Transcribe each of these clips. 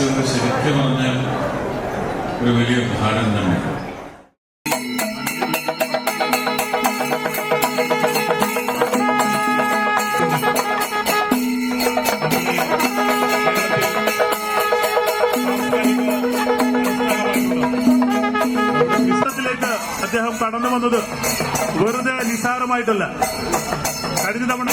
ഏൽപ്പിച്ചത് ശരിക്കും പറഞ്ഞാൽ ഒരു വലിയ ഭാരം തന്നെ. അദ്ദേഹം കടന്നു വന്നത് വെറുതെ നിസാരമായിട്ടല്ല കഴിഞ്ഞ തവണ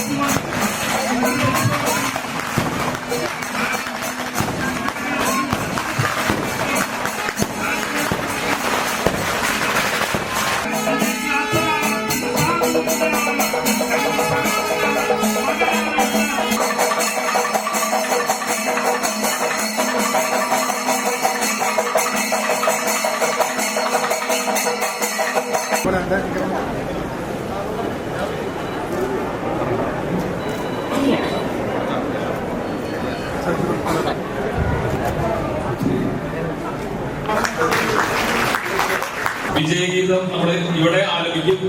വിജയഗീതം നമ്മൾ ഇവിടെ ആലപിക്കും.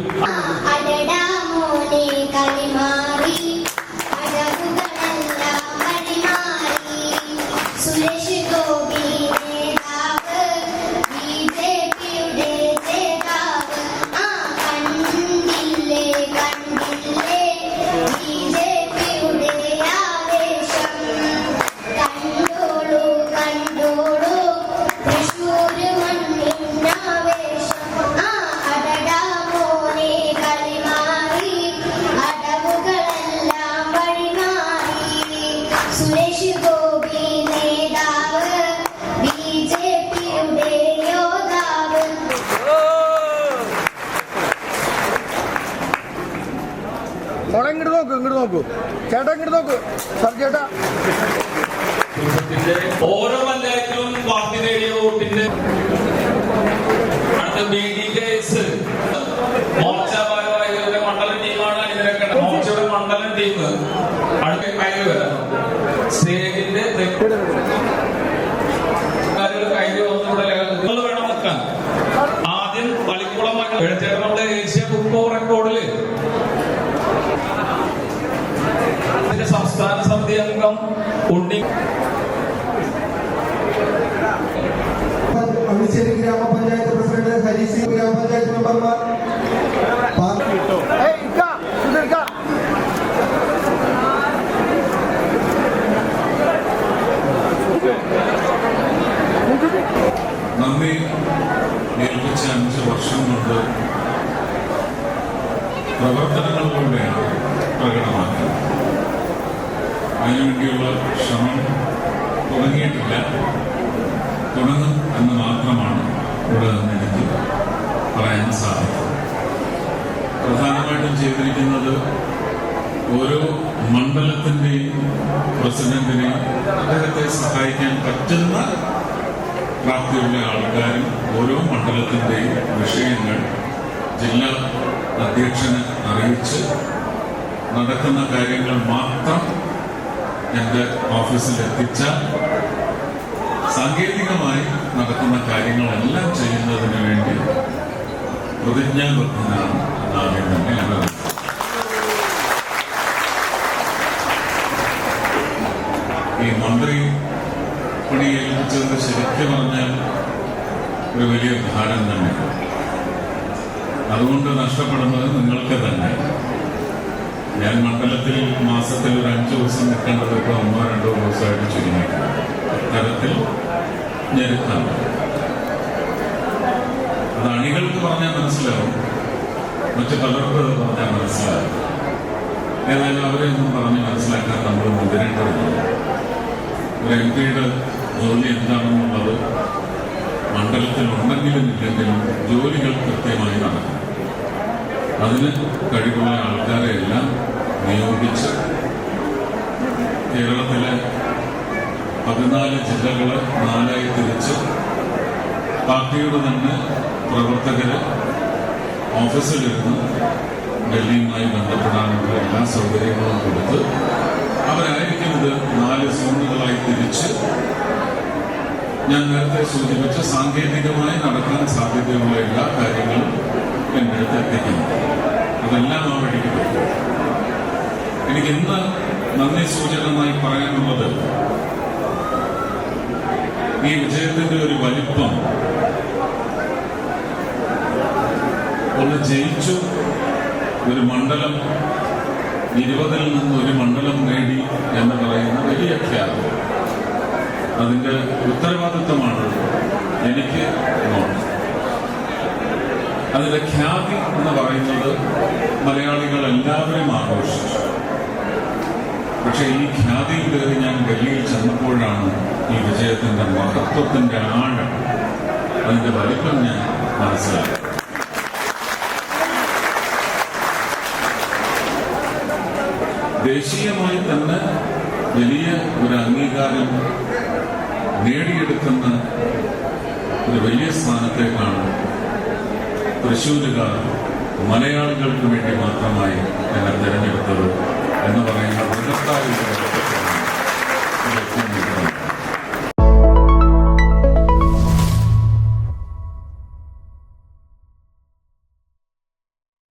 ചേട്ടാ നോക്ക്. സാർ ചേട്ടാ. ഓരോ പഞ്ചായത്തിലും പാർട്ടി നേടിയ വോട്ടിന്റെ അടുത്ത മണ്ഡലം ടീമാണ് മണ്ഡലം ടീം. അടുത്ത വേണം ആദ്യം പള്ളിക്കുളം എഴുത്തേട്ടൻ നമ്മുടെ ഏഷ്യ ഫുട്ബോൾ ഓഫ് സംസ്ഥാന സമിതി അംഗം ഉണ്ണി അവിശ്ശേരി ഗ്രാമപഞ്ചായത്ത് പ്രസിഡന്റ് ഹരീസി ഗ്രാമപഞ്ചായത്ത് മെമ്പർമാർ. നന്ദി. ഏൽപ്പിച്ച അഞ്ച് വർഷം കൊണ്ട് പ്രവർത്തനങ്ങളിലൂടെയാണ് പ്രകടമാക്കുന്നത് അതിനുവേണ്ടിയുള്ള ശ്രമം തുടങ്ങിയിട്ടില്ല. തുടങ്ങും എന്ന് മാത്രമാണ് ഇവിടെ നിന്ന് എനിക്ക് പറയാൻ സാധിക്കും പ്രധാനമായിട്ടും ചെയ്തിരിക്കുന്നത് ഓരോ മണ്ഡലത്തിന്റെയും പ്രസിഡന്റിനെ അദ്ദേഹത്തെ സഹായിക്കാൻ പറ്റുന്ന പ്രാപ്തിയുള്ള ആൾക്കാരും ഓരോ മണ്ഡലത്തിന്റെയും വിഷയങ്ങൾ ജില്ലാ അധ്യക്ഷനെ അറിയിച്ച് നടക്കുന്ന കാര്യങ്ങൾ മാത്രം എന്റെ ഓഫീസിൽ എത്തിച്ച സാങ്കേതികമായി നടക്കുന്ന കാര്യങ്ങളെല്ലാം ചെയ്യുന്നതിന് വേണ്ടി പ്രതിജ്ഞാബദ്ധനാണ് ആദ്യം തന്നെ ഞാൻ ഈ മന്ത്രി പണി ഏൽപ്പിച്ചത് ശരിക്കും പറഞ്ഞാൽ ഒരു വലിയ ഭാരം തന്നെ അതുകൊണ്ട് നഷ്ടപ്പെടുന്നത് നിങ്ങൾക്ക് തന്നെ. ഞാൻ മണ്ഡലത്തിൽ മാസത്തിൽ ഒരു അഞ്ചു ദിവസം നിൽക്കേണ്ടത് ഇപ്പോൾ ഒന്നോ രണ്ടോ ദിവസമായിട്ട് ചുരുങ്ങി തരത്തിൽ ഞെരുക്കാണ് അത് അണികൾക്ക് പറഞ്ഞാൽ മനസ്സിലാവും. മറ്റു പലർക്കും പറഞ്ഞാൽ മനസ്സിലാവും ഏതായാലും അവരെ ഒന്നും പറഞ്ഞ് മനസ്സിലാക്കാൻ നമ്മൾ മുതിരേണ്ടതില്ല. ഒരു എം പിയുടെ ജോലി എന്താണെന്നുള്ളത് മണ്ഡലത്തിൽ ഉണ്ടെങ്കിലും ഇല്ലെങ്കിലും ജോലികൾ കൃത്യമായി നടക്കും. അതിന് കഴിവുള്ള ആൾക്കാരെ എല്ലാം നിയോഗിച്ച് കേരളത്തിലെ പതിനാല് ജില്ലകളെ നാലായി തിരിച്ച് പാർട്ടിയുടെ തന്നെ പ്രവർത്തകര് ഓഫീസിലിരുന്ന് ഡൽഹിയുമായി ബന്ധപ്പെടാനുള്ള എല്ലാ സൗകര്യങ്ങളും കൊടുത്ത് അവരായിരിക്കും ഇത് നാല് സോണുകളായി തിരിച്ച് ഞാൻ നേരത്തെ സൂചിപ്പിച്ച സാങ്കേതികമായി നടക്കാൻ സാധ്യതയുള്ള എല്ലാ കാര്യങ്ങളും എന്റെ അടുത്ത് എത്തിക്കുന്നു. അതെല്ലാം ആ വഴിക്ക് പറ്റും എനിക്ക് ഇന്ന് നന്ദി സൂചകമായി പറയാനുള്ളത്? ഈ വിജയത്തിന്റെ ഒരു വലിപ്പം ഒന്ന് ജയിച്ചു ഒരു മണ്ഡലം ഇരുപതിൽ നിന്ന് ഒരു മണ്ഡലം നേടി എന്ന് പറയുന്ന വലിയ ഖ്യാതി. അതിന്റെ ഉത്തരവാദിത്വമാണ് എനിക്ക്. അതിന്റെ ഖ്യാതി എന്ന് പറയുന്നത് മലയാളികൾ എല്ലാവരും ആഘോഷിച്ചു പക്ഷെ ഈ ഖ്യാതിയിൽ കയറി ഞാൻ ഡൽഹിയിൽ ചെന്നപ്പോഴാണ് ഈ വിജയത്തിന്റെ മഹത്വത്തിന്റെ ആഴം അതിന്റെ വലിപ്പം ഞാൻ മനസ്സിലാക്കി ദേശീയമായി തന്നെ വലിയ ഒരു അംഗീകാരം നേടിയെടുക്കുന്ന ഒരു വലിയ സ്ഥാനത്തേക്കാണ് തൃശ്ശൂരുകാർ മലയാളികൾക്ക് വേണ്ടി മാത്രമായി ഞങ്ങൾ തിരഞ്ഞെടുത്തത്.